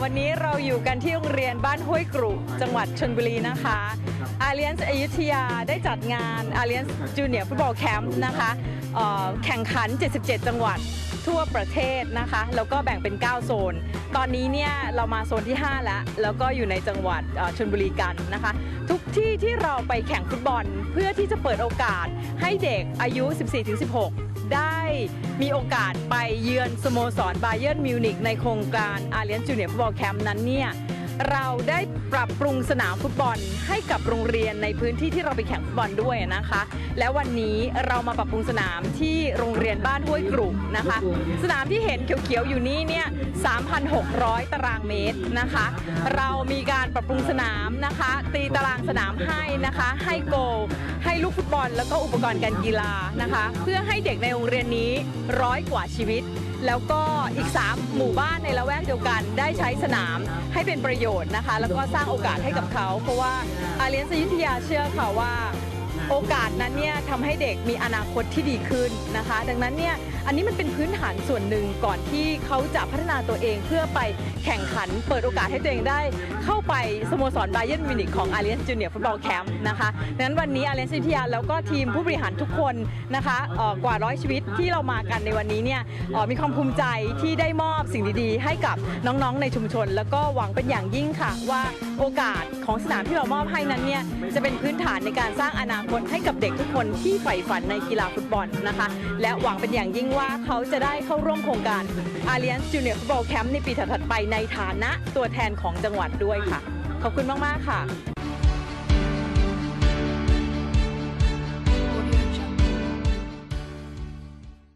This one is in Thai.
ดีค่ะวันนี้เราอยู่กันที่โรงเรียนบ้านห้วยกรุจังหวัดชนบุรีนะคะอาเลียนส์อยุธยาได้จัดงานอาเลียนส์จูเนียร์ฟุตบอลแคมป์นะคะเอ่อแข่งขัน 77 จังหวัดทั่วประเทศนะคะ แล้วก็แบ่งเป็น 9 โซน ตอนนี้เนี่ยเรามาโซนที่ 5 แล้ว แล้วก็อยู่ในจังหวัดเอ่อชนบุรีกันนะคะ ทุกที่ที่เราไปแข่งฟุตบอล เพื่อที่จะเปิดโอกาสให้เด็กอายุ 14-16 ได้มีโอกาสไปเยือนสโมสรบาเยิร์นมิวนิกในโครงการอาเลียนจูเนียร์ฟุตบอลแคมป์นั้นเนี่ยเราได้ปรับปรุงสนามฟุตบอลให้กับโรงเรียนในพื้นที่ที่เราไปแข่งฟุตบอลด้วยนะคะ และวันนี้เรามาปรับปรุงสนามที่โรงเรียนบ้านห้วยกรุนะคะ สนามที่เห็นเขียวๆอยู่นี้เนี่ย 3,600 ตารางเมตรนะคะ เรามีการปรับปรุงสนามนะคะ ตีตารางสนามให้นะคะ ให้โกล ลูกฟุตบอล แล้วก็อุปกรณ์การกีฬานะคะ เพื่อให้เด็กในโรงเรียนนี้ร้อยกว่าชีวิต แล้วก็อีก 3 หมู่บ้านในละแวกเดียวกันได้ใช้สนามให้เป็นประโยชน์นะคะ แล้วก็สร้างโอกาสให้กับเขา เพราะว่าอาเลียนสยุธยาเชื่อค่ะว่า โอกาสนั้นเนี่ยทำให้เด็กมีอนาคตที่ดีขึ้นนะคะ ดังนั้นเนี่ยอันนี้มันเป็นพื้นฐานส่วนหนึ่งก่อนที่เขาจะพัฒนาตัวเองเพื่อไปแข่งขัน เปิดโอกาสให้ตัวเองได้ เข้าไปสโมสรไบเยิร์นมิวนิกของอาเลียนจูเนียร์ฟุตบอลแคมป์นะคะดังนั้นวันนี้อาเลียนซิทียาแล้วก็ทีมผู้บริหารทุกคนนะคะกว่าร้อยชีวิตที่เรามากันในวันนี้เนี่ยมีความภูมิใจที่ได้มอบสิ่งดีๆ ให้กับน้องๆในชุมชน แล้วก็หวังเป็นอย่างยิ่งค่ะ ว่าโอกาสของสนามที่เรามอบให้นั้นเนี่ยจะเป็นพื้นฐานในการสร้างอนาคตให้กับเด็กทุกคนที่ใฝ่ฝันในกีฬาฟุตบอลนะคะ และหวังเป็นอย่างยิ่งว่าเขาจะได้เข้าร่วมโครงการ Alliance Junior Football Camp ในปีถัดไปในฐานะตัวแทนของจังหวัดด้วยค่ะ ขอบคุณมาก ๆ ค่ะ